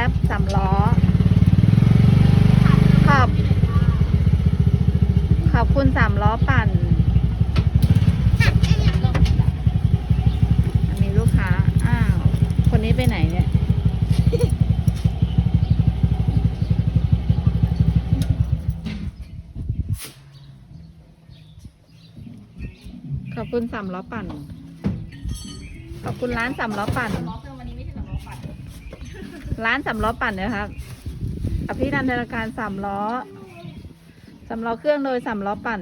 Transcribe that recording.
แก๊ปสามล้อ ขอบ ขอบคุณสามล้อปั่นอันนี้ลูกค้า อ้าว คนนี้ไปไหนเนี่ย ขอบคุณสามล้อปั่น ขอบคุณร้านสามล้อปั่น ร้านสำล้อปั่นนะครับอภินันทนาการสามล้อสำล้อเครื่องโดยสำล้อปั่น